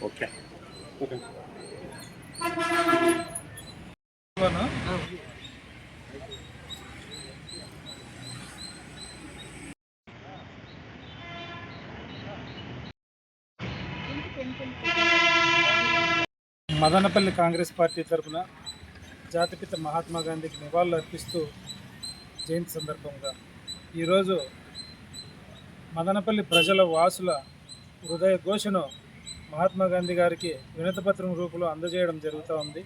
Okay. Madanapalle Congress party తరఫున జాతిపిత మహాత్మా గాంధీకి నివాళులు అర్పిస్తూ జయంతి సందర్భంగా ఈరోజు మదనపల్లి ప్రజల వాసుల హృదయ ఘోషను మహాత్మా గాంధీ గారికి వినతపత్రం రూపంలో అందజేయడం జరుగుతూ ఉంది.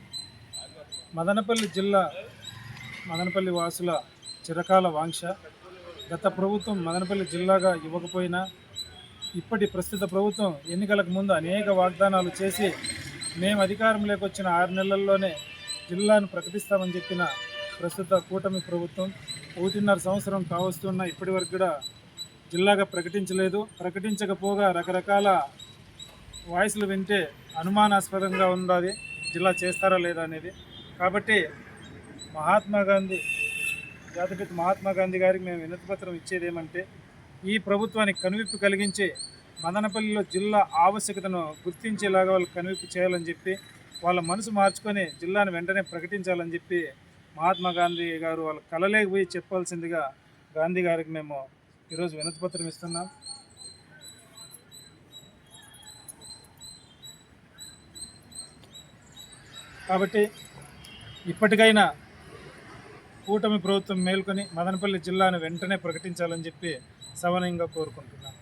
మదనపల్లి జిల్లా మదనపల్లి వాసుల చిరకాల వాంక్ష గత ప్రభుత్వం మదనపల్లి జిల్లాగా ఇవ్వకపోయినా ఇప్పటి ప్రస్తుత ప్రభుత్వం ఎన్నికలకు ముందు అనేక వాగ్దానాలు చేసి మేము అధికారంలోకి వచ్చిన ఆరు నెలల్లోనే జిల్లాను ప్రకటిస్తామని చెప్పిన ప్రస్తుత కూటమి ప్రభుత్వం ఒకటిన్నర సంవత్సరం కావస్తున్న ఇప్పటి వరకు కూడా జిల్లాగా ప్రకటించలేదు. ప్రకటించకపోగా రకరకాల వాయిస్లు వింటే అనుమానాస్పదంగా ఉన్నది జిల్లా చేస్తారా లేదా అనేది. కాబట్టి మహాత్మా గాంధీ జాతిపిత మహాత్మా గాంధీ గారికి మేము వినతిపత్రం ఇచ్చేది ఏమంటే ఈ ప్రభుత్వానికి కనువిప్పు కలిగించి మదనపల్లిలో జిల్లా ఆవశ్యకతను గుర్తించేలాగా వాళ్ళు కనువిప్పు చేయాలని చెప్పి వాళ్ళ మనసు మార్చుకొని జిల్లాను వెంటనే ప్రకటించాలని చెప్పి మహాత్మా గాంధీ గారు వాళ్ళ కలలేకపోయి చెప్పాల్సిందిగా గాంధీ గారికి మేము ఈరోజు వినతిపత్రం ఇస్తున్నాం. కాబట్టి ఇప్పటికైనా కూటమి ప్రభుత్వం మేల్కొని మదనపల్లి జిల్లాను వెంటనే ప్రకటించాలని చెప్పి సవనీయంగా కోరుకుంటున్నాను.